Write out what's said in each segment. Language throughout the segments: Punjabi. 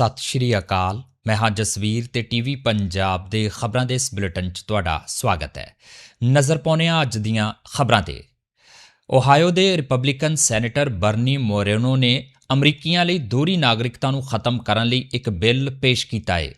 ਸਤਿ ਸ਼੍ਰੀ ਅਕਾਲ। ਮੈਂ ਹਾਂ ਜਸਵੀਰ ਤੇ ਟੀਵੀ ਪੰਜਾਬ ਦੇ ਖਬਰਾਂ ਦੇ ਇਸ ਬੁਲੇਟਿਨ 'ਚ ਤੁਹਾਡਾ ਸਵਾਗਤ ਹੈ। ਨਜ਼ਰ ਪਾਉਂਦੇ ਹਾਂ ਅੱਜ ਦੀਆਂ ਖਬਰਾਂ ਤੇ। ਓਹਾਇਓ ਦੇ ਰਿਪਬਲਿਕਨ ਸੈਨੇਟਰ ਬਰਨੀ ਮੋਰੇਨੋ ਨੇ ਅਮਰੀਕੀਆਂ ਲਈ ਦੋਹਰੀ ਨਾਗਰਿਕਤਾ ਨੂੰ ਖਤਮ ਕਰਨ ਲਈ ਇੱਕ ਬਿੱਲ ਪੇਸ਼ ਕੀਤਾ ਹੈ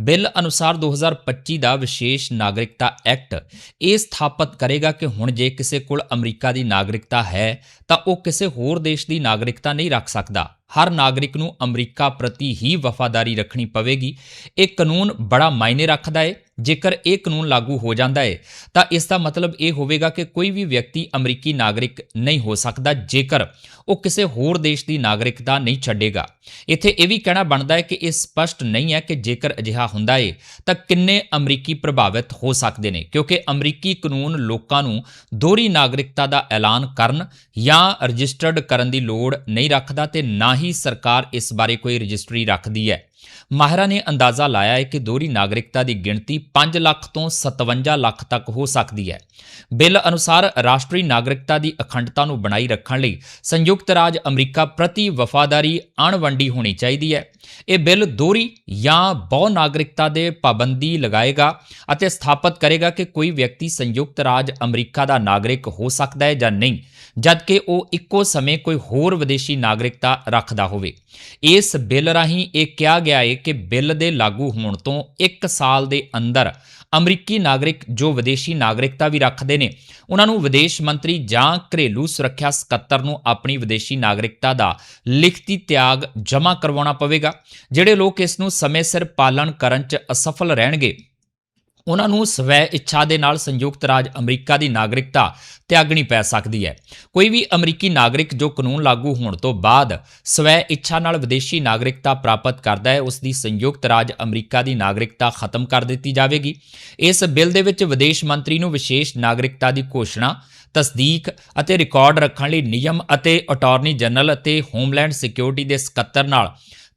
ਬਿੱਲ ਅਨੁਸਾਰ 2025 ਦਾ ਵਿਸ਼ੇਸ਼ ਨਾਗਰਿਕਤਾ ਐਕਟ ਇਹ ਸਥਾਪਿਤ ਕਰੇਗਾ ਕਿ ਹੁਣ ਜੇ ਕਿਸੇ ਕੋਲ ਅਮਰੀਕਾ ਦੀ ਨਾਗਰਿਕਤਾ ਹੈ, ਤਾਂ ਉਹ ਕਿਸੇ ਹੋਰ ਦੇਸ਼ ਦੀ ਨਾਗਰਿਕਤਾ ਨਹੀਂ ਰੱਖ ਸਕਦਾ। ਹਰ ਨਾਗਰਿਕ ਨੂੰ ਅਮਰੀਕਾ ਪ੍ਰਤੀ ਹੀ ਵਫਾਦਾਰੀ ਰੱਖਣੀ ਪਵੇਗੀ। ਇਹ ਕਾਨੂੰਨ ਬੜਾ ਮਾਇਨੇ ਰੱਖਦਾ ਹੈ ਜੇਕਰ ਇਹ ਕਾਨੂੰਨ ਲਾਗੂ ਹੋ ਜਾਂਦਾ ਹੈ, ਤਾਂ ਇਸ ਦਾ ਮਤਲਬ ਇਹ ਹੋਵੇਗਾ ਕਿ ਕੋਈ ਵੀ ਵਿਅਕਤੀ ਅਮਰੀਕੀ ਨਾਗਰਿਕ ਨਹੀਂ ਹੋ ਸਕਦਾ, ਜੇਕਰ ਉਹ ਕਿਸੇ ਹੋਰ ਦੇਸ਼ ਦੀ ਨਾਗਰਿਕਤਾ ਨਹੀਂ ਛੱਡੇਗਾ। ਇੱਥੇ ਇਹ ਵੀ ਕਹਿਣਾ ਬਣਦਾ ਹੈ ਕਿ ਇਹ ਸਪਸ਼ਟ ਨਹੀਂ ਹੈ ਕਿ ਜੇਕਰ ਅਜਿਹਾ ਹੁੰਦਾ ਹੈ, ਤਾਂ ਕਿੰਨੇ ਅਮਰੀਕੀ ਪ੍ਰਭਾਵਿਤ ਹੋ ਸਕਦੇ ਨੇ, ਕਿਉਂਕਿ ਅਮਰੀਕੀ ਕਾਨੂੰਨ ਲੋਕਾਂ ਨੂੰ ਦੋਹਰੀ ਨਾਗਰਿਕਤਾ ਦਾ ਐਲਾਨ ਕਰਨ ਜਾਂ ਰਜਿਸਟਰਡ ਕਰਨ ਦੀ ਲੋੜ ਨਹੀਂ ਰੱਖਦਾ ਤੇ ਨਾ ਹੀ ਸਰਕਾਰ ਇਸ ਬਾਰੇ ਕੋਈ ਰਜਿਸਟਰੀ ਰੱਖਦੀ ਹੈ। ਮਾਹਿਰਾਂ ਨੇ ਅੰਦਾਜ਼ਾ ਲਾਇਆ ਹੈ ਕਿ ਦੋਹਰੀ ਨਾਗਰਿਕਤਾ ਦੀ ਗਿਣਤੀ 5 ਲੱਖ ਤੋਂ 57 ਲੱਖ ਤੱਕ ਹੋ ਸਕਦੀ ਹੈ। ਬਿੱਲ ਅਨੁਸਾਰ ਰਾਸ਼ਟਰੀ ਨਾਗਰਿਕਤਾ ਦੀ ਅਖੰਡਤਾ ਨੂੰ ਬਣਾਈ ਰੱਖਣ ਲਈ ਸੰਯੁਕਤ ਰਾਜ ਅਮਰੀਕਾ ਪ੍ਰਤੀ ਵਫਾਦਾਰੀ ਅਣਵੰਡੀ ਹੋਣੀ ਚਾਹੀਦੀ ਹੈ। ਇਹ ਬਿੱਲ ਦੋਹਰੀ ਜਾਂ ਬਹੁ ਨਾਗਰਿਕਤਾ ਦੇ ਪਾਬੰਦੀ ਲਗਾਏਗਾ ਅਤੇ ਸਥਾਪਿਤ ਕਰੇਗਾ ਕਿ ਕੋਈ ਵਿਅਕਤੀ ਸੰਯੁਕਤ ਰਾਜ ਅਮਰੀਕਾ ਦਾ ਨਾਗਰਿਕ ਹੋ ਸਕਦਾ ਹੈ ਜਾਂ ਨਹੀਂ, ਜਦਕਿ ਉਹ ਇੱਕੋ ਸਮੇਂ ਕੋਈ ਹੋਰ ਵਿਦੇਸ਼ੀ ਨਾਗਰਿਕਤਾ ਰੱਖਦਾ ਹੋਵੇ। ਇਸ ਬਿੱਲ ਰਾਹੀਂ ਇਹ ਕਿਹਾ ਗਿਆ ਹੈ ਕਿ ਬਿੱਲ ਦੇ ਲਾਗੂ ਹੋਣ ਤੋਂ 1 ਸਾਲ ਦੇ ਅੰਦਰ ਅਮਰੀਕੀ ਨਾਗਰਿਕ ਜੋ ਵਿਦੇਸ਼ੀ ਨਾਗਰਿਕਤਾ ਵੀ ਰੱਖਦੇ ਨੇ, ਉਹਨਾਂ ਨੂੰ ਵਿਦੇਸ਼ ਮੰਤਰੀ ਜਾਂ ਘਰੇਲੂ ਸੁਰੱਖਿਆ ਸਕੱਤਰ ਨੂੰ ਆਪਣੀ ਵਿਦੇਸ਼ੀ ਨਾਗਰਿਕਤਾ ਦਾ ਲਿਖਤੀ ਤਿਆਗ ਜਮ੍ਹਾਂ ਕਰਵਾਉਣਾ ਪਵੇਗਾ, ਜਿਹੜੇ ਲੋਕ ਇਸ ਨੂੰ ਸਮੇਂ ਸਿਰ ਪਾਲਣ ਕਰਨ 'ਚ ਅਸਫਲ ਰਹਿਣਗੇ। ਉਹਨਾਂ ਨੂੰ ਸਵੈ ਇੱਛਾ ਦੇ ਨਾਲ ਸੰਯੁਕਤ ਰਾਜ ਅਮਰੀਕਾ ਦੀ ਨਾਗਰਿਕਤਾ ਤਿਆਗਣੀ ਪੈ ਸਕਦੀ ਹੈ। ਕੋਈ ਵੀ ਅਮਰੀਕੀ ਨਾਗਰਿਕ ਜੋ ਕਾਨੂੰਨ ਲਾਗੂ ਹੋਣ ਤੋਂ ਬਾਅਦ ਸਵੈ ਇੱਛਾ ਨਾਲ ਵਿਦੇਸ਼ੀ ਨਾਗਰਿਕਤਾ ਪ੍ਰਾਪਤ ਕਰਦਾ ਹੈ, ਉਸ ਦੀ ਸੰਯੁਕਤ ਰਾਜ ਅਮਰੀਕਾ ਦੀ ਨਾਗਰਿਕਤਾ ਖਤਮ ਕਰ ਦਿੱਤੀ ਜਾਵੇਗੀ। ਇਸ ਬਿੱਲ ਦੇ ਵਿੱਚ ਵਿਦੇਸ਼ ਮੰਤਰੀ ਨੂੰ ਵਿਸ਼ੇਸ਼ ਨਾਗਰਿਕਤਾ ਦੀ ਘੋਸ਼ਣਾ, ਤਸਦੀਕ ਅਤੇ ਰਿਕਾਰਡ ਰੱਖਣ ਲਈ ਨਿਯਮ ਅਤੇ ਅਟਾਰਨੀ ਜਨਰਲ ਅਤੇ ਹੋਮਲੈਂਡ ਸਿਕਿਉਰਿਟੀ ਦੇ ਸਕੱਤਰ ਨਾਲ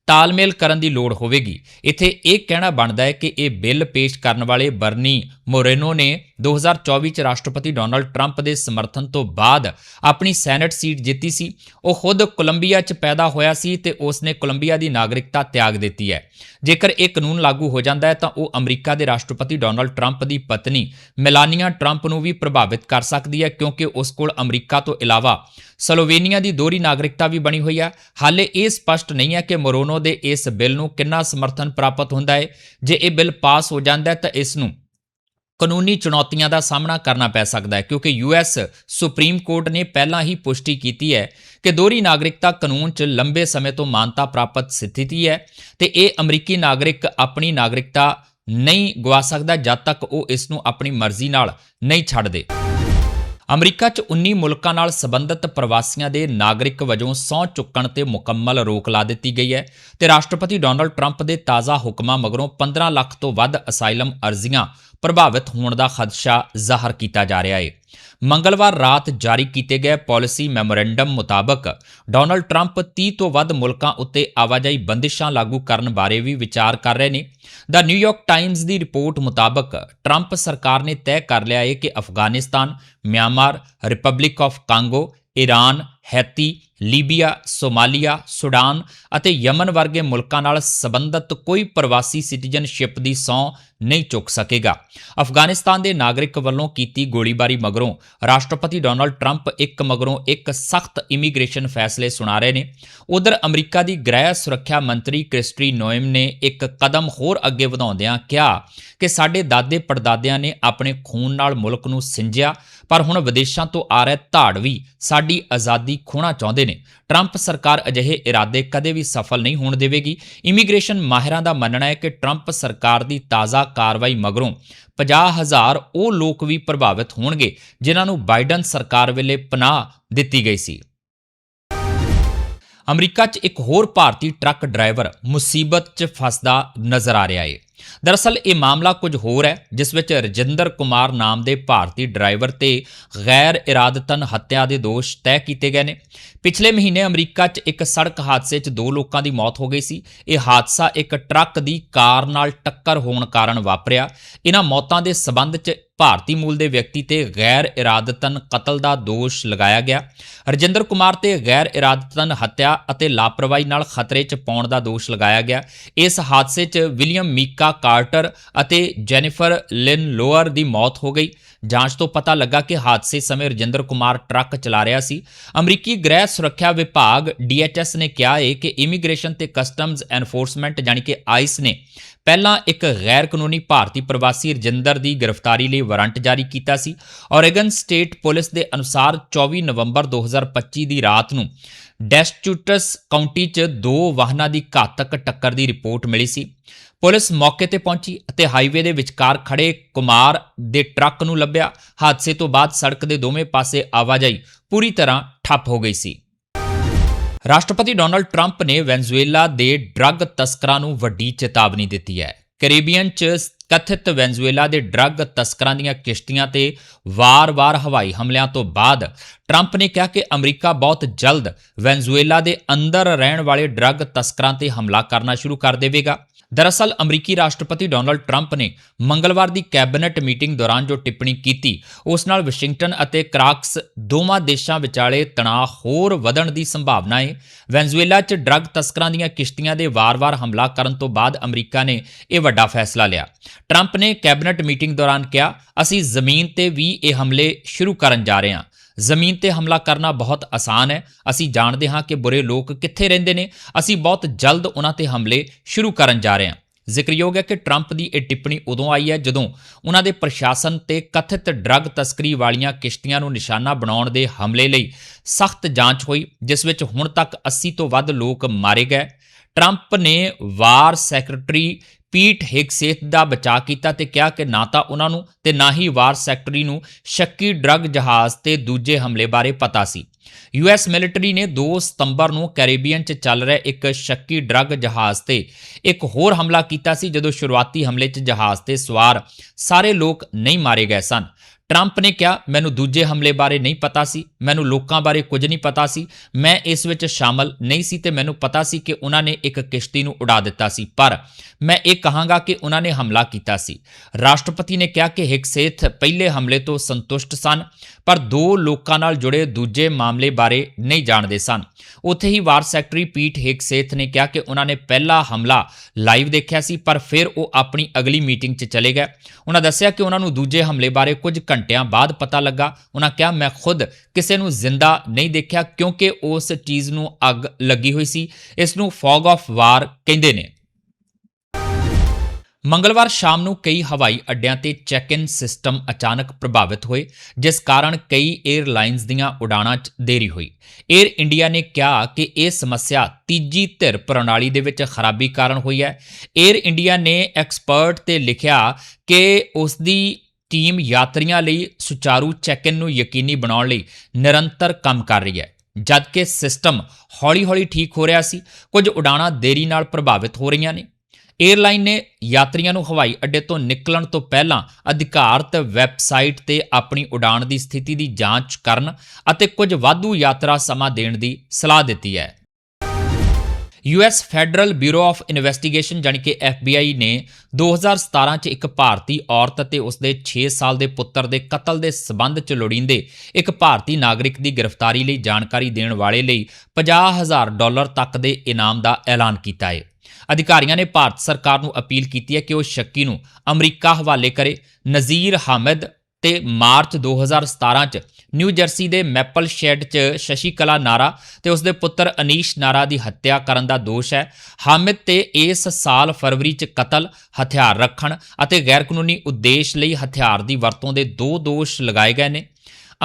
ਤਾਲਮੇਲ ਕਰਨ ਦੀ ਲੋੜ ਹੋਵੇਗੀ। ਇੱਥੇ ਇਹ ਕਹਿਣਾ ਬਣਦਾ ਹੈ ਕਿ ਇਹ ਬਿੱਲ ਪੇਸ਼ ਕਰਨ ਵਾਲੇ ਬਰਨੀ ਮੋਰੇਨੋ ਨੇ 2024 ਚ ਰਾਸ਼ਟਰਪਤੀ ਡੋਨਲਡ ਟਰੰਪ ਦੇ ਸਮਰਥਨ ਤੋਂ ਬਾਅਦ ਆਪਣੀ ਸੈਨੇਟ ਸੀਟ ਜਿੱਤੀ ਸੀ। ਉਹ ਖੁਦ ਕੋਲੰਬੀਆ 'ਚ ਪੈਦਾ ਹੋਇਆ ਸੀ ਤੇ ਉਸ ਨੇ ਕੋਲੰਬੀਆ ਦੀ ਨਾਗਰਿਕਤਾ ਤਿਆਗ ਦਿੱਤੀ ਹੈ। ਜੇਕਰ ਇਹ ਕਾਨੂੰਨ ਲਾਗੂ ਹੋ ਜਾਂਦਾ ਹੈ ਤਾਂ ਉਹ ਅਮਰੀਕਾ ਦੇ ਰਾਸ਼ਟਰਪਤੀ ਡੋਨਲਡ ਟਰੰਪ ਦੀ ਪਤਨੀ ਮੈਲਾਨੀਆ ਟਰੰਪ ਨੂੰ ਵੀ ਪ੍ਰਭਾਵਿਤ ਕਰ ਸਕਦੀ ਹੈ ਕਿਉਂਕਿ ਉਸ ਕੋਲ ਅਮਰੀਕਾ ਤੋਂ ਇਲਾਵਾ ਸਲੋਵੇਨੀਆ ਦੀ ਦੋਹਰੀ ਨਾਗਰਿਕਤਾ ਵੀ ਬਣੀ ਹੋਈ ਹੈ ਹਾਲੇ ਇਹ ਸਪਸ਼ਟ ਨਹੀਂ ਹੈ ਕਿ ਮੋਰੋਨੋ ਦੇ ਇਸ ਬਿੱਲ ਨੂੰ ਕਿੰਨਾ ਸਮਰਥਨ ਪ੍ਰਾਪਤ ਹੁੰਦਾ ਹੈ ਜੇ ਇਹ ਬਿੱਲ ਪਾਸ ਹੋ ਜਾਂਦਾ ਹੈ ਤਾਂ ਇਸ ਨੂੰ ਕਾਨੂੰਨੀ ਚੁਣੌਤੀਆਂ ਦਾ ਸਾਹਮਣਾ ਕਰਨਾ ਪੈ ਸਕਦਾ ਹੈ, ਕਿਉਂਕਿ ਯੂਐਸ ਸੁਪਰੀਮ ਕੋਰਟ ਨੇ ਪਹਿਲਾਂ ਹੀ ਪੁਸ਼ਟੀ ਕੀਤੀ ਹੈ ਕਿ ਦੋਹਰੀ ਨਾਗਰਿਕਤਾ ਕਾਨੂੰਨ 'ਚ ਲੰਬੇ ਸਮੇਂ ਤੋਂ ਮਾਨਤਾ ਪ੍ਰਾਪਤ ਸਥਿਤੀ ਹੈ ਤੇ ਇਹ ਅਮਰੀਕੀ ਨਾਗਰਿਕ ਆਪਣੀ ਨਾਗਰਿਕਤਾ ਨਹੀਂ ਗਵਾ ਸਕਦਾ, ਜਦ ਤੱਕ ਉਹ ਇਸ ਨੂੰ ਆਪਣੀ ਮਰਜ਼ੀ ਨਾਲ ਨਹੀਂ ਛੱਡਦੇ। ਅਮਰੀਕਾ 'ਚ 19 ਮੁਲਕਾਂ ਨਾਲ ਸੰਬੰਧਿਤ ਪ੍ਰਵਾਸੀਆਂ ਦੇ ਨਾਗਰਿਕ ਵਜੋਂ ਸਹੁੰ ਚੁੱਕਣ ਤੇ ਮੁਕੰਮਲ ਰੋਕ ਲਾ ਦਿੱਤੀ ਗਈ ਹੈ ਤੇ ਰਾਸ਼ਟਰਪਤੀ ਡੋਨਲਡ ਟਰੰਪ ਦੇ ਤਾਜ਼ਾ ਹੁਕਮਾਂ ਮਗਰੋਂ 15 ਲੱਖ ਤੋਂ ਵੱਧ ਅਸਾਈਲਮ ਅਰਜ਼ੀਆਂ ਪ੍ਰਭਾਵਿਤ ਹੋਣ ਦਾ ਖਦਸ਼ਾ ਜ਼ਾਹਰ ਕੀਤਾ ਜਾ ਰਿਹਾ ਹੈ ਮੰਗਲਵਾਰ ਰਾਤ ਜਾਰੀ ਕੀਤੇ ਗਏ ਪਾਲਿਸੀ ਮੈਮੋਰੈਂਡਮ ਮੁਤਾਬਕ ਡੋਨਲਡ ਟਰੰਪ 30 ਤੋਂ ਵੱਧ ਮੁਲਕਾਂ ਉੱਤੇ ਆਵਾਜਾਈ ਬੰਦਿਸ਼ਾਂ ਲਾਗੂ ਕਰਨ ਬਾਰੇ ਵੀ ਵਿਚਾਰ ਕਰ ਰਹੇ ਨੇ। ਦਾ ਨਿਊਯਾਰਕ ਟਾਈਮਜ਼ ਦੀ ਰਿਪੋਰਟ ਮੁਤਾਬਕ ਟਰੰਪ ਸਰਕਾਰ ਨੇ ਤੈਅ ਕਰ ਲਿਆ ਹੈ ਕਿ Afghanistan, Myanmar, Republic of Congo Iran Haiti, Libya, Somalia, Sudan ਅਤੇ ਯਮਨ ਵਰਗੇ ਮੁਲਕਾਂ ਨਾਲ ਸੰਬੰਧਿਤ ਕੋਈ ਪ੍ਰਵਾਸੀ ਸਿਟੀਜ਼ਨਸ਼ਿਪ ਦੀ ਸਹੁੰ ਨਹੀਂ ਚੁੱਕ ਸਕੇਗਾ। ਅਫਗਾਨਿਸਤਾਨ ਦੇ ਨਾਗਰਿਕ ਵੱਲੋਂ ਕੀਤੀ ਗੋਲੀਬਾਰੀ ਮਗਰੋਂ ਰਾਸ਼ਟਰਪਤੀ ਡੋਨਲਡ ਟਰੰਪ ਇੱਕ ਮਗਰੋਂ ਇੱਕ ਸਖਤ ਇਮੀਗ੍ਰੇਸ਼ਨ ਫੈਸਲੇ ਸੁਣਾ ਰਹੇ ਨੇ। ਉਧਰ ਅਮਰੀਕਾ ਦੀ ਗ੍ਰਹਿ ਸੁਰੱਖਿਆ ਮੰਤਰੀ ਕ੍ਰਿਸਟੀ ਨੋਇਮ ਨੇ ਇੱਕ ਕਦਮ ਹੋਰ ਅੱਗੇ ਵਧਾਉਂਦਿਆਂ ਕਿਹਾ ਕਿ ਸਾਡੇ ਦਾਦੇ ਪੜਦਾਦਿਆਂ ਨੇ ਆਪਣੇ ਖੂਨ ਨਾਲ ਮੁਲਕ ਨੂੰ ਸਿੰਜਿਆ, ਪਰ ਹੁਣ ਵਿਦੇਸ਼ਾਂ ਤੋਂ ਆ ਰਹੇ ਧਾੜਵੀ ਸਾਡੀ ਆਜ਼ਾਦੀ ਖੋਣਾ ਚਾਹੁੰਦੇ ਨੇ। ਟਰੰਪ ਸਰਕਾਰ ਅਜਿਹੇ ਇਰਾਦੇ ਕਦੇ ਵੀ ਸਫਲ ਨਹੀਂ ਹੋਣ ਦੇਵੇਗੀ। ਇਮੀਗ੍ਰੇਸ਼ਨ ਮਾਹਿਰਾਂ ਦਾ ਮੰਨਣਾ ਹੈ ਕਿ ਟਰੰਪ ਸਰਕਾਰ ਦੀ ਤਾਜ਼ਾ ਕਾਰਵਾਈ ਮਗਰੋਂ 50000 ਉਹ ਲੋਕ ਵੀ ਪ੍ਰਭਾਵਿਤ ਹੋਣਗੇ, ਜਿਨ੍ਹਾਂ ਨੂੰ ਬਾਈਡਨ ਸਰਕਾਰ ਵੇਲੇ ਪਨਾਹ ਦਿੱਤੀ ਗਈ ਸੀ। ਅਮਰੀਕਾ 'ਚ ਇੱਕ ਹੋਰ ਭਾਰਤੀ ਟਰੱਕ ਡਰਾਈਵਰ ਮੁਸੀਬਤ 'ਚ ਫਸਦਾ ਨਜ਼ਰ ਆ ਰਿਹਾ ਹੈ ਦਰਅਸਲ ਇਹ ਮਾਮਲਾ ਕੁਝ ਹੋਰ ਹੈ, ਜਿਸ ਵਿੱਚ ਰਜਿੰਦਰ ਕੁਮਾਰ ਨਾਮ ਦੇ ਭਾਰਤੀ ਡਰਾਈਵਰ ਤੇ ਗੈਰ ਇਰਾਦਤਨ ਹੱਤਿਆ ਦੇ ਦੋਸ਼ ਤੈਅ ਕੀਤੇ ਗਏ ਨੇ। ਪਿਛਲੇ ਮਹੀਨੇ ਅਮਰੀਕਾ 'ਚ ਇੱਕ ਸੜਕ ਹਾਦਸੇ 'ਚ ਦੋ ਲੋਕਾਂ ਦੀ ਮੌਤ ਹੋ ਗਈ ਸੀ। ਇਹ ਹਾਦਸਾ ਇੱਕ ਟਰੱਕ ਦੀ ਕਾਰ ਨਾਲ ਟੱਕਰ ਹੋਣ ਕਾਰਨ ਵਾਪਰਿਆ। ਇਹਨਾਂ ਮੌਤਾਂ ਦੇ ਸਬੰਧ 'ਚ ਭਾਰਤੀ ਮੂਲ ਦੇ ਵਿਅਕਤੀ ਤੇ ਗੈਰ ਇਰਾਦਤਨ ਕਤਲ ਦਾ ਦੋਸ਼ ਲਗਾਇਆ ਗਿਆ। ਰਜਿੰਦਰ ਕੁਮਾਰ ਤੇ ਗੈਰ ਇਰਾਦਤਨ ਹੱਤਿਆ ਅਤੇ ਲਾਪਰਵਾਹੀ ਨਾਲ ਖਤਰੇ 'ਚ ਪਾਉਣ ਦਾ ਦੋਸ਼ ਲਗਾਇਆ ਗਿਆ। ਇਸ ਹਾਦਸੇ 'ਚ ਵਿਲੀਅਮ ਮੀਕਾ ਕਾਰਟਰ ਅਤੇ ਜੈਨੀਫਰ ਲਿਨ ਲੋਅਰ ਦੀ ਮੌਤ ਹੋ ਗਈ। ਜਾਂਚ ਤੋਂ ਪਤਾ ਲੱਗਾ ਕਿ ਹਾਦਸੇ ਸਮੇਂ ਰਜਿੰਦਰ ਕੁਮਾਰ ਟਰੱਕ ਚਲਾ ਰਿਹਾ ਸੀ। ਅਮਰੀਕੀ ਗ੍ਰਹਿ ਸੁਰੱਖਿਆ ਵਿਭਾਗ DHS ਨੇ ਕਿਹਾ ਹੈ ਕਿ ਇਮੀਗ੍ਰੇਸ਼ਨ ਤੇ ਕਸਟਮਜ਼ ਐਨਫੋਰਸਮੈਂਟ ਯਾਨੀ ਕਿ ਆਈਸ ਨੇ ਪਹਿਲਾਂ ਇੱਕ ਗੈਰ ਕਾਨੂੰਨੀ ਭਾਰਤੀ ਪ੍ਰਵਾਸੀ ਰਜਿੰਦਰ ਦੀ ਗ੍ਰਿਫਤਾਰੀ ਲਈ ਵਾਰੰਟ ਜਾਰੀ ਕੀਤਾ ਸੀ। ਔਰੇਗਨ ਸਟੇਟ ਪੁਲਿਸ ਦੇ ਅਨੁਸਾਰ 24 ਨਵੰਬਰ 2025 ਦੀ ਰਾਤ ਨੂੰ ਡੈਸਚੂਟਸ ਕਾਉਂਟੀ 'ਚ ਦੋ ਵਾਹਨਾਂ ਦੀ ਘਾਤਕ ਟੱਕਰ ਦੀ ਰਿਪੋਰਟ ਮਿਲੀ ਸੀ। ਪੁਲਿਸ ਮੌਕੇ ਤੇ ਪਹੁੰਚੀ ਅਤੇ ਹਾਈਵੇ ਦੇ ਵਿਚਕਾਰ ਖੜੇ ਕੁਮਾਰ ਦੇ ਟਰੱਕ ਨੂੰ ਲੱਭਿਆ। ਹਾਦਸੇ ਤੋਂ ਬਾਅਦ ਸੜਕ ਦੇ ਦੋਵੇਂ ਪਾਸੇ ਆਵਾਜਾਈ ਪੂਰੀ ਤਰ੍ਹਾਂ ਠੱਪ ਹੋ ਗਈ ਸੀ। ਰਾਸ਼ਟਰਪਤੀ ਡੋਨਲਡ ਟਰੰਪ ਨੇ ਵੈਨਜ਼ੂਏਲਾ ਦੇ ਡਰੱਗ ਤਸਕਰਾਂ ਨੂੰ ਵੱਡੀ ਚੇਤਾਵਨੀ ਦਿੱਤੀ ਹੈ। ਕੈਰੀਬੀਅਨ 'ਚ ਕਥਿਤ ਵੈਨਜ਼ੂਏਲਾ ਦੇ ਡਰੱਗ ਤਸਕਰਾਂ ਦੀਆਂ ਕਿਸ਼ਤੀਆਂ ਤੇ ਵਾਰ-ਵਾਰ ਹਵਾਈ ਹਮਲਿਆਂ ਤੋਂ ਬਾਅਦ ਟਰੰਪ ਨੇ ਕਿਹਾ ਕਿ ਅਮਰੀਕਾ ਬਹੁਤ ਜਲਦ ਵੈਨਜ਼ੂਏਲਾ ਦੇ ਅੰਦਰ ਰਹਿਣ ਵਾਲੇ ਡਰੱਗ ਤਸਕਰਾਂ ਤੇ ਹਮਲਾ ਕਰਨਾ ਸ਼ੁਰੂ ਕਰ ਦੇਵੇਗਾ। ਦਰਅਸਲ ਅਮਰੀਕੀ ਰਾਸ਼ਟਰਪਤੀ ਡੋਨਲਡ ਟਰੰਪ ਨੇ ਮੰਗਲਵਾਰ ਦੀ ਕੈਬਨਿਟ ਮੀਟਿੰਗ ਦੌਰਾਨ ਜੋ ਟਿੱਪਣੀ ਕੀਤੀ, ਉਸ ਨਾਲ ਵਾਸ਼ਿੰਗਟਨ ਅਤੇ ਕਰਾਕਸ ਦੋਵਾਂ ਦੇਸ਼ਾਂ ਵਿਚਾਲੇ ਤਣਾਅ ਹੋਰ ਵਧਣ ਦੀ ਸੰਭਾਵਨਾ ਹੈ ਵੈਨਜ਼ੂਏਲਾ 'ਚ ਡਰੱਗ ਤਸਕਰਾਂ ਦੀਆਂ ਕਿਸ਼ਤੀਆਂ ਦੇ ਵਾਰ-ਵਾਰ ਹਮਲਾ ਕਰਨ ਤੋਂ ਬਾਅਦ ਅਮਰੀਕਾ ਨੇ ਇਹ ਵੱਡਾ ਫੈਸਲਾ ਲਿਆ। ਟਰੰਪ ਨੇ ਕੈਬਨਿਟ ਮੀਟਿੰਗ ਦੌਰਾਨ ਕਿਹਾ, ਅਸੀਂ ਜ਼ਮੀਨ ਤੇ ਵੀ ਇਹ ਹਮਲੇ ਸ਼ੁਰੂ ਕਰਨ ਜਾ ਰਹੇ ਹਾਂ। ਜ਼ਮੀਨ ਤੇ ਹਮਲਾ ਕਰਨਾ ਬਹੁਤ ਆਸਾਨ ਹੈ। ਅਸੀਂ ਜਾਣਦੇ ਹਾਂ ਕਿ ਬੁਰੇ ਲੋਕ ਕਿੱਥੇ ਰਹਿੰਦੇ ਨੇ। ਅਸੀਂ ਬਹੁਤ ਜਲਦ ਉਹਨਾਂ ਤੇ ਹਮਲੇ ਸ਼ੁਰੂ ਕਰਨ ਜਾ ਰਹੇ ਹਾਂ। ਜ਼ਿਕਰਯੋਗ ਹੈ ਕਿ ਟਰੰਪ ਦੀ ਇਹ ਟਿੱਪਣੀ ਉਦੋਂ ਆਈ ਹੈ ਜਦੋਂ ਉਹਨਾਂ ਦੇ ਪ੍ਰਸ਼ਾਸਨ ਤੇ ਕਥਿਤ ਡਰੱਗ ਤਸਕਰੀ ਵਾਲੀਆਂ ਕਿਸ਼ਤੀਆਂ ਨੂੰ ਨਿਸ਼ਾਨਾ ਬਣਾਉਣ ਦੇ ਹਮਲੇ ਲਈ ਸਖਤ ਜਾਂਚ ਹੋਈ, ਜਿਸ ਵਿੱਚ ਹੁਣ ਤੱਕ 80 ਤੋਂ ਵੱਧ ਲੋਕ ਮਾਰੇ ਗਏ। ਟਰੰਪ ਨੇ ਵਾਰ ਸੈਕਟਰੀ ਪੀਟ ਹਿਗਸੇਥ ਦਾ ਬਚਾਅ ਕੀਤਾ ਤੇ ਕਿਹਾ ਕਿ ਨਾ ਤਾਂ ਉਹਨਾਂ ਨੂੰ ਤੇ ਨਾ ਹੀ ਵਾਰ ਸੈਕਟਰੀ ਨੂੰ ਸ਼ੱਕੀ ਡਰੱਗ ਜਹਾਜ਼ ਤੇ ਦੂਜੇ ਹਮਲੇ ਬਾਰੇ ਪਤਾ ਸੀ। ਯੂਐਸ ਮਿਲਟਰੀ ਨੇ 2 ਸਤੰਬਰ ਨੂੰ ਕੈਰੀਬੀਅਨ 'ਚ ਚੱਲ ਰਿਹਾ ਇੱਕ ਸ਼ੱਕੀ ਡਰੱਗ ਜਹਾਜ਼ ਤੇ ਇੱਕ ਹੋਰ ਹਮਲਾ ਕੀਤਾ ਸੀ ਜਦੋਂ ਸ਼ੁਰੂਆਤੀ ਹਮਲੇ 'ਚ ਜਹਾਜ਼ ਤੇ ਸਵਾਰ ਸਾਰੇ ਲੋਕ ਨਹੀਂ ਮਾਰੇ ਗਏ ਸਨ। ਟਰੰਪ ਨੇ ਕਿਹਾ, ਮੈਨੂੰ ਦੂਜੇ ਹਮਲੇ ਬਾਰੇ ਨਹੀਂ ਪਤਾ ਸੀ, ਮੈਨੂੰ ਲੋਕਾਂ ਬਾਰੇ ਕੁਝ ਨਹੀਂ ਪਤਾ ਸੀ, ਮੈਂ ਇਸ ਵਿੱਚ ਸ਼ਾਮਲ ਨਹੀਂ ਸੀ ਤੇ ਮੈਨੂੰ ਪਤਾ ਸੀ ਕਿ ਉਹਨਾਂ ਨੇ ਇੱਕ ਕਿਸ਼ਤੀ ਨੂੰ ਉਡਾ ਦਿੱਤਾ ਸੀ, ਪਰ ਮੈਂ ਇਹ ਕਹਾਂਗਾ ਕਿ ਉਹਨਾਂ ਨੇ ਹਮਲਾ ਕੀਤਾ ਸੀ। ਰਾਸ਼ਟਰਪਤੀ ਨੇ ਕਿਹਾ ਕਿ ਹਿਕਸੇਥ ਪਹਿਲੇ ਹਮਲੇ ਤੋਂ ਸੰਤੁਸ਼ਟ ਸਨ ਪਰ ਦੋ ਲੋਕਾਂ ਨਾਲ ਜੁੜੇ ਦੂਜੇ ਮਾਮਲੇ ਬਾਰੇ ਨਹੀਂ ਜਾਣਦੇ ਸਨ। ਉੱਥੇ ਹੀ ਵਾਰ ਸੈਕਟਰੀ ਪੀਟ ਹਿਕਸੇਥ ਨੇ ਕਿਹਾ ਕਿ ਉਹਨਾਂ ਨੇ ਪਹਿਲਾ ਹਮਲਾ ਲਾਈਵ ਦੇਖਿਆ ਸੀ, ਪਰ ਫਿਰ ਉਹ ਆਪਣੀ ਅਗਲੀ ਮੀਟਿੰਗ 'ਚ ਚਲੇ ਗਏ। ਉਹਨਾਂ ਦੱਸਿਆ ਕਿ ਉਹਨਾਂ ਨੂੰ ਦੂਜੇ ਹਮਲੇ ਬਾਰੇ ਕੁਝ ਘੰਟਿਆਂ ਬਾਅਦ ਪਤਾ ਲੱਗਾ। ਉਹਨਾਂ ਕਿਹਾ, ਮੈਂ ਖੁਦ ਕਿਸੇ ਨੂੰ ਜ਼ਿੰਦਾ ਨਹੀਂ ਦੇਖਿਆ ਕਿਉਂਕਿ ਉਸ ਚੀਜ਼ ਨੂੰ ਅੱਗ ਲੱਗੀ ਹੋਈ ਸੀ। ਇਸ ਨੂੰ ਫੌਗ ਆਫ ਵਾਰ ਕਹਿੰਦੇ ਨੇ। ਮੰਗਲਵਾਰ ਸ਼ਾਮ ਨੂੰ ਕਈ ਹਵਾਈ ਅੱਡਿਆਂ ਤੇ ਚੈੱਕ-ਇਨ ਸਿਸਟਮ ਅਚਾਨਕ ਪ੍ਰਭਾਵਿਤ ਹੋਏ, ਜਿਸ ਕਾਰਨ ਕਈ 에ਅਰਲਾਈਨਸ ਦੀਆਂ ਉਡਾਣਾਂ 'ਚ ਦੇਰੀ ਹੋਈ। 에ਅਰ ਇੰਡੀਆ ਨੇ ਕਿਹਾ ਕਿ ਇਹ ਸਮੱਸਿਆ ਤੀਜੀ ਧਿਰ ਪ੍ਰਣਾਲੀ ਦੇ ਵਿੱਚ ਖਰਾਬੀ ਕਾਰਨ ਹੋਈ ਹੈ। 에ਅਰ ਇੰਡੀਆ ਨੇ ਐਕਸਪਰਟ ਤੇ ਲਿਖਿਆ ਕਿ ਉਸ ਦੀ ਟੀਮ ਯਾਤਰੀਆਂ ਲਈ ਸੁਚਾਰੂ ਚੈੱਕ-ਇਨ ਨੂੰ ਯਕੀਨੀ ਬਣਾਉਣ ਲਈ ਨਿਰੰਤਰ ਕੰਮ ਕਰ ਰਹੀ ਹੈ, ਜਦਕਿ ਸਿਸਟਮ ਹੌਲੀ-ਹੌਲੀ ਠੀਕ ਹੋ ਰਿਹਾ ਸੀ। ਕੁਝ ਉਡਾਣਾਂ ਦੇਰੀ ਨਾਲ ਪ੍ਰਭਾਵਿਤ ਹੋ ਰਹੀਆਂ ਨੇ। ਏਅਰਲਾਈਨ ਨੇ ਯਾਤਰੀਆਂ ਨੂੰ ਹਵਾਈ ਅੱਡੇ ਤੋਂ ਨਿਕਲਣ ਤੋਂ ਪਹਿਲਾਂ ਅਧਿਕਾਰਤ ਵੈਬਸਾਈਟ ਤੇ ਆਪਣੀ ਉਡਾਣ ਦੀ ਸਥਿਤੀ ਦੀ ਜਾਂਚ ਕਰਨ ਅਤੇ ਕੁਝ ਵਾਧੂ ਯਾਤਰਾ ਸਮਾਂ ਦੇਣ ਦੀ ਸਲਾਹ ਦਿੱਤੀ ਹੈ। US Federal Bureau of Investigation ਜਾਣੀ ਕਿ FBI ਨੇ 2017 ਚ ਇੱਕ ਭਾਰਤੀ ਔਰਤ ਅਤੇ ਉਸ ਦੇ 6 ਸਾਲ ਦੇ ਪੁੱਤਰ ਦੇ ਕਤਲ ਦੇ ਸਬੰਧ ਚ ਲੋੜੀਂਦੇ ਇੱਕ ਭਾਰਤੀ ਨਾਗਰਿਕ ਦੀ ਗ੍ਰਿਫਤਾਰੀ ਲਈ ਜਾਣਕਾਰੀ ਦੇਣ ਵਾਲੇ ਲਈ 50000 ਡਾਲਰ ਤੱਕ ਦੇ ਇਨਾਮ ਦਾ ਐਲਾਨ ਕੀਤਾ ਹੈ। ਅਧਿਕਾਰੀਆਂ ਨੇ ਭਾਰਤ ਸਰਕਾਰ ਨੂੰ ਅਪੀਲ ਕੀਤੀ ਹੈ ਕਿ ਉਹ ਸ਼ੱਕੀ ਨੂੰ ਅਮਰੀਕਾ ਹਵਾਲੇ ਕਰੇ। ਨਜ਼ੀਰ ਹਾਮਿਦ ਤੇ ਮਾਰਚ 2017 ਚ ਨਿਊ ਜਰਸੀ ਦੇ ਮੈਪਲ ਸ਼ੈਡ 'ਚ ਸ਼ਸ਼ੀ ਕਲਾ ਨਾਰਾ ਤੇ ਉਸਦੇ ਪੁੱਤਰ ਅਨੀਸ਼ ਨਾਰਾ ਦੀ ਹੱਤਿਆ ਕਰਨ ਦਾ ਦੋਸ਼ ਹੈ। ਹਾਮਿਦ ਤੇ ਇਸ ਸਾਲ ਫਰਵਰੀ 'ਚ ਕਤਲ, ਹਥਿਆਰ ਰੱਖਣ ਅਤੇ ਗੈਰ ਕਾਨੂੰਨੀ ਉਦੇਸ਼ ਲਈ ਹਥਿਆਰ ਦੀ ਵਰਤੋਂ ਦੇ ਦੋ ਦੋਸ਼ ਲਗਾਏ ਗਏ ਨੇ।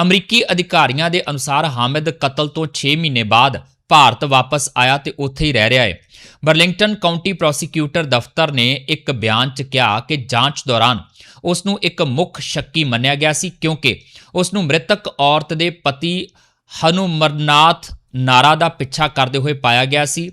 ਅਮਰੀਕੀ ਅਧਿਕਾਰੀਆਂ ਦੇ ਅਨੁਸਾਰ ਹਾਮਿਦ ਕਤਲ ਤੋਂ 6 ਮਹੀਨੇ ਬਾਅਦ ਭਾਰਤ ਵਾਪਸ ਆਇਆ ਤੇ ਉੱਥੇ ਹੀ ਰਹਿ ਰਿਹਾ ਹੈ। ਬਰਲਿੰਗਟਨ ਕਾਉਂਟੀ ਪ੍ਰੋਸੀਕਿਊਟਰ ਦਫ਼ਤਰ ਨੇ ਇੱਕ ਬਿਆਨ 'ਚ ਕਿਹਾ ਕਿ ਜਾਂਚ ਦੌਰਾਨ ਉਸ ਨੂੰ ਇੱਕ ਮੁੱਖ ਸ਼ੱਕੀ ਮੰਨਿਆ ਗਿਆ ਸੀ ਕਿਉਂਕਿ ਉਸ ਨੂੰ ਮ੍ਰਿਤਕ ਔਰਤ ਦੇ ਪਤੀ ਹਨੂਮਰਨਾਥ ਨਾਰਾ ਦਾ ਪਿੱਛਾ ਕਰਦੇ ਹੋਏ ਪਾਇਆ ਗਿਆ ਸੀ।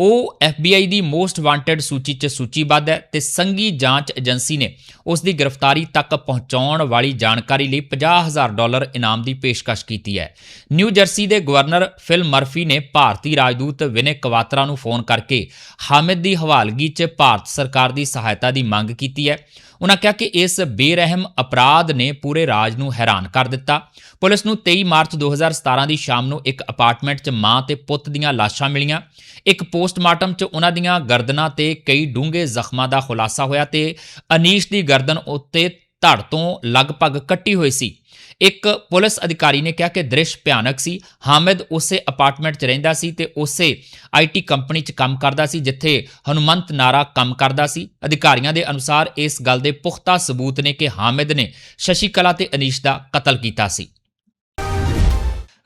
ਉਹ FBI ਦੀ ਮੋਸਟ ਵਾਂਟਡ ਸੂਚੀ 'ਚ ਸੂਚੀਬੱਧ ਹੈ ਤੇ ਸੰਘੀ ਜਾਂਚ ਏਜੰਸੀ ਨੇ ਉਸ ਦੀ ਗ੍ਰਿਫਤਾਰੀ ਤੱਕ ਪਹੁੰਚਾਉਣ ਵਾਲੀ ਜਾਣਕਾਰੀ ਲਈ 50000 ਡਾਲਰ ਇਨਾਮ ਦੀ ਪੇਸ਼ਕਸ਼ ਕੀਤੀ ਹੈ। ਨਿਊ ਜਰਸੀ ਦੇ ਗਵਰਨਰ ਫਿਲ ਮਰਫੀ ਨੇ ਭਾਰਤੀ ਰਾਜਦੂਤ ਵਿਨੇ ਕਵਾਤਰਾ ਨੂੰ ਫੋਨ ਕਰਕੇ ਹਾਮਿਦ ਦੀ ਹਵਾਲਗੀ 'ਚ ਭਾਰਤ ਸਰਕਾਰ ਦੀ ਸਹਾਇਤਾ ਦੀ ਮੰਗ ਕੀਤੀ ਹੈ। ਉਹਨਾਂ ਕਿਹਾ ਕਿ ਇਸ ਬੇਰਹਿਮ ਅਪਰਾਧ ਨੇ ਪੂਰੇ ਰਾਜ ਨੂੰ ਹੈਰਾਨ ਕਰ ਦਿੱਤਾ। ਪੁਲਿਸ ਨੂੰ 23 ਮਾਰਚ 2017 ਦੀ ਸ਼ਾਮ ਨੂੰ ਇੱਕ ਅਪਾਰਟਮੈਂਟ 'ਚ ਮਾਂ ਤੇ ਪੁੱਤ ਦੀਆਂ ਲਾਸ਼ਾਂ ਮਿਲੀਆਂ। ਇੱਕ ਪੋਸਟਮਾਰਟਮ 'ਚ ਉਹਨਾਂ ਦੀਆਂ ਗਰਦਨਾਂ ਤੇ ਕਈ ਡੂੰਘੇ ਜ਼ਖਮਾਂ ਦਾ ਖੁਲਾਸਾ ਹੋਇਆ ਤੇ ਅਨੀਸ਼ ਦੀ ਗਰਦਨ ਉੱਤੇ ਧੜ ਤੋਂ ਲਗਭਗ ਕੱਟੀ ਹੋਈ ਸੀ। ਇੱਕ ਪੁਲਿਸ ਅਧਿਕਾਰੀ ਨੇ ਕਿਹਾ ਕਿ ਦ੍ਰਿਸ਼ ਭਿਆਨਕ ਸੀ। ਹਾਮਿਦ ਉਸੇ ਅਪਾਰਟਮੈਂਟ 'ਚ ਰਹਿੰਦਾ ਸੀ ਤੇ ਉਸੇ ਆਈਟੀ ਕੰਪਨੀ 'ਚ ਕੰਮ ਕਰਦਾ ਸੀ, ਜਿੱਥੇ ਹਨੂਮੰਤ ਨਾਰਾ ਕੰਮ ਕਰਦਾ ਸੀ। ਅਧਿਕਾਰੀਆਂ ਦੇ ਅਨੁਸਾਰ ਇਸ ਗੱਲ ਦੇ ਪੁਖਤਾ ਸਬੂਤ ਨੇ ਕਿ ਹਾਮਿਦ ਨੇ ਸ਼ਸ਼ੀ ਕਲਾ ਤੇ ਅਨੀਸ਼ ਦਾ ਕਤਲ ਕੀਤਾ ਸੀ।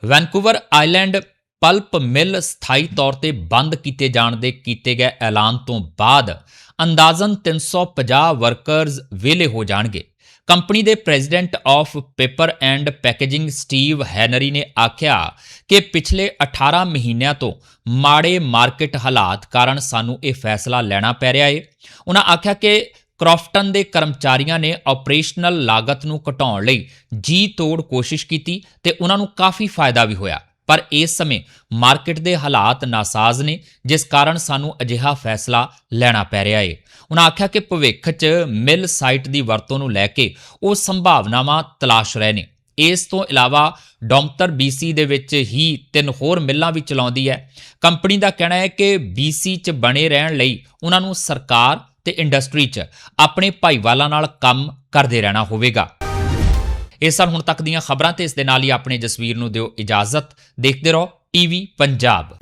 ਵੈਨਕੂਵਰ ਆਈਲੈਂਡ ਪਲਪ ਮਿਲ ਸਥਾਈ ਤੌਰ ਤੇ ਬੰਦ ਕੀਤੇ ਜਾਣ ਦੇ ਕੀਤੇ ਗਏ ਐਲਾਨ ਤੋਂ ਬਾਅਦ ਅੰਦਾਜ਼ਨ 350 ਵਰਕਰਜ਼ ਵਿਹਲੇ ਹੋ ਜਾਣਗੇ। ਕੰਪਨੀ ਦੇ president of paper and packaging Steve Henry ਨੇ ਆਖਿਆ ਕਿ ਪਿਛਲੇ 18 ਮਹੀਨਿਆਂ ਤੋਂ ਮਾੜੇ ਮਾਰਕੀਟ ਹਾਲਾਤ ਕਾਰਨ ਸਾਨੂੰ ਇਹ ਫੈਸਲਾ ਲੈਣਾ ਪੈ ਰਿਹਾ ਹੈ ਉਹਨਾਂ ਆਖਿਆ ਕਿ ਕ੍ਰਾਫਟਨ ਦੇ ਕਰਮਚਾਰੀਆਂ ਨੇ ਆਪਰੇਸ਼ਨਲ ਲਾਗਤ ਨੂੰ ਘਟਾਉਣ ਲਈ ਜੀ ਤੋੜ ਕੋਸ਼ਿਸ਼ ਕੀਤੀ ਤੇ ਉਹਨਾਂ ਨੂੰ ਕਾਫੀ ਫਾਇਦਾ ਵੀ ਹੋਇਆ। ਪਰ ਇਸ ਸਮੇਂ ਮਾਰਕੀਟ ਦੇ ਹਾਲਾਤ ਨਾਸਾਜ਼ ਨੇ, ਜਿਸ ਕਾਰਨ ਸਾਨੂੰ ਅਜਿਹਾ ਫੈਸਲਾ ਲੈਣਾ ਪੈ ਰਿਹਾ ਹੈ ਉਹਨਾਂ ਆਖਿਆ ਕਿ ਭਵਿੱਖ 'ਚ ਮਿਲ ਸਾਈਟ ਦੀ ਵਰਤੋਂ ਨੂੰ ਲੈ ਕੇ ਉਹ ਸੰਭਾਵਨਾਵਾਂ ਤਲਾਸ਼ ਰਹੇ ਨੇ। ਇਸ ਤੋਂ ਇਲਾਵਾ ਡੌਮਤਰ BC ਦੇ ਵਿੱਚ ਹੀ ਤਿੰਨ ਹੋਰ ਮਿੱਲਾਂ ਵੀ ਚਲਾਉਂਦੀ ਹੈ। ਕੰਪਨੀ ਦਾ ਕਹਿਣਾ ਹੈ ਕਿ BC 'ਚ ਬਣੇ ਰਹਿਣ ਲਈ ਉਹਨਾਂ ਨੂੰ ਸਰਕਾਰ ਤੇ ਇੰਡਸਟਰੀ 'ਚ ਆਪਣੇ ਭਾਈਵਾਲਾਂ ਨਾਲ ਕੰਮ ਕਰਦੇ ਰਹਿਣਾ ਹੋਵੇਗਾ। ਇਹ ਸਾਲ ਹੁਣ ਤੱਕ ਦੀਆਂ ਖਬਰਾਂ ਤੇ ਇਸ ਦੇ ਨਾਲ ਹੀ ਆਪਣੇ ਜਸਵੀਰ ਨੂੰ ਦਿਓ ਇਜਾਜ਼ਤ। ਦੇਖਦੇ ਰਹੋ, ਟੀਵੀ ਪੰਜਾਬ।